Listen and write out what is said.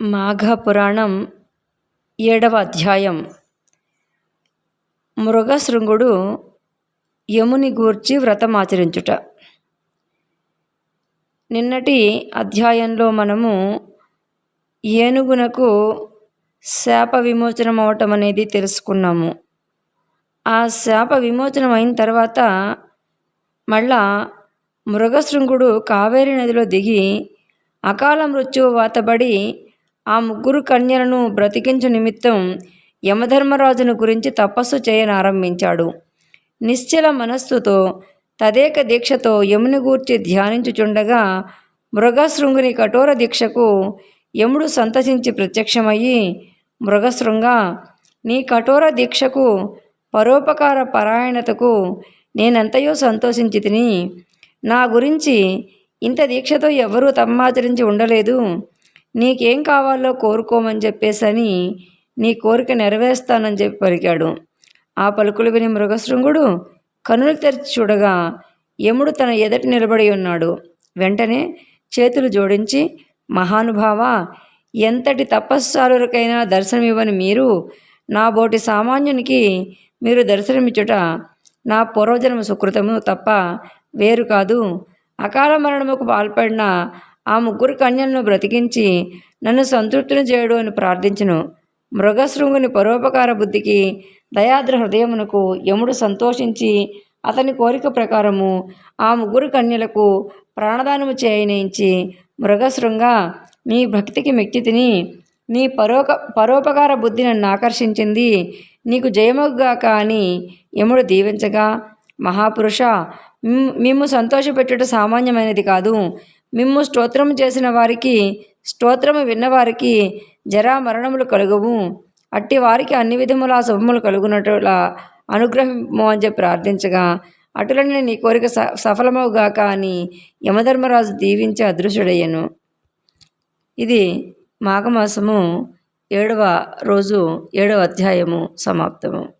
మాఘపురాణం ఏడవ అధ్యాయం. మృగశృంగుడు యముని గూర్చి వ్రతమాచరించుట నిన్నటి అధ్యాయంలో మనము ఏనుగునకు శాప విమోచనం అవటం అనేది తెలుసుకున్నాము. ఆ శాప విమోచనం అయిన తర్వాత మళ్ళా మృగశృంగుడు కావేరి నదిలో దిగి అకాల మృత్యువు వాతబడి ఆ ముగ్గురు కన్యలను బ్రతికించు నిమిత్తం యమధర్మరాజును గురించి తపస్సు చేయనారంభించాడు నిశ్చల మనస్సుతో తదేక దీక్షతో యముని గూర్చి ధ్యానించుచుండగా మృగశృంగుని కఠోర దీక్షకు యముడు సంతసించి ప్రత్యక్షమయ్యి మృగశృంగ నీ కఠోర దీక్షకు పరోపకార పరాయణతకు నేనెంతయో సంతోషించి తిని నా గురించి ఇంత దీక్షతో ఎవరూ తమ్మాచరించి ఉండలేదు. నీకేం కావాలో కోరుకోమని చెప్పేసని నీ కోరిక నెరవేరుస్తానని చెప్పి పలికాడు. ఆ పలుకులు విని మృగశృంగుడు కనులు తెరిచి చూడగా యముడు తన ఎదటి నిలబడి ఉన్నాడు. వెంటనే చేతులు జోడించి మహానుభావ ఎంతటి తపస్సారులకైనా దర్శనమివ్వని మీరు నా బోటి సామాన్యునికి మీరు దర్శనమిచ్చుట నా పూర్వజన్మ సుకృతము తప్ప వేరు కాదు. అకాల మరణముకు పాల్పడిన ఆ ముగ్గురు కన్యలను బ్రతికించి నన్ను సంతృప్తిని చేయడు అని ప్రార్థించును. మృగశృంగుని పరోపకార బుద్ధికి దయాద్ర హృదయమునకు యముడు సంతోషించి అతని కోరిక ప్రకారము ఆ ముగ్గురు కన్యలకు ప్రాణదానము చేయనించి మృగశృంగ నీ భక్తికి మెక్కి తిని నీ పరోక పరోపకార బుద్ధి నన్ను ఆకర్షించింది. నీకు జయమగ్గాక అని యముడు దీవించగా మహాపురుష మిమ్ము సంతోషపెట్టుట సామాన్యమైనది కాదు. మిమ్ము స్తోత్రము చేసిన వారికి స్తోత్రము విన్నవారికి జరా మరణములు కలుగవు. అట్టి వారికి అన్ని విధముల శుభములు కలుగునట్లా అనుగ్రహము అని చెప్పి ప్రార్థించగా అటులనే నీ కోరిక స సఫలమవుగాక అని యమధర్మరాజు దీవించి అదృశ్యుడయ్యను. ఇది మాఘమాసము ఏడవ రోజు ఏడవ అధ్యాయము సమాప్తము.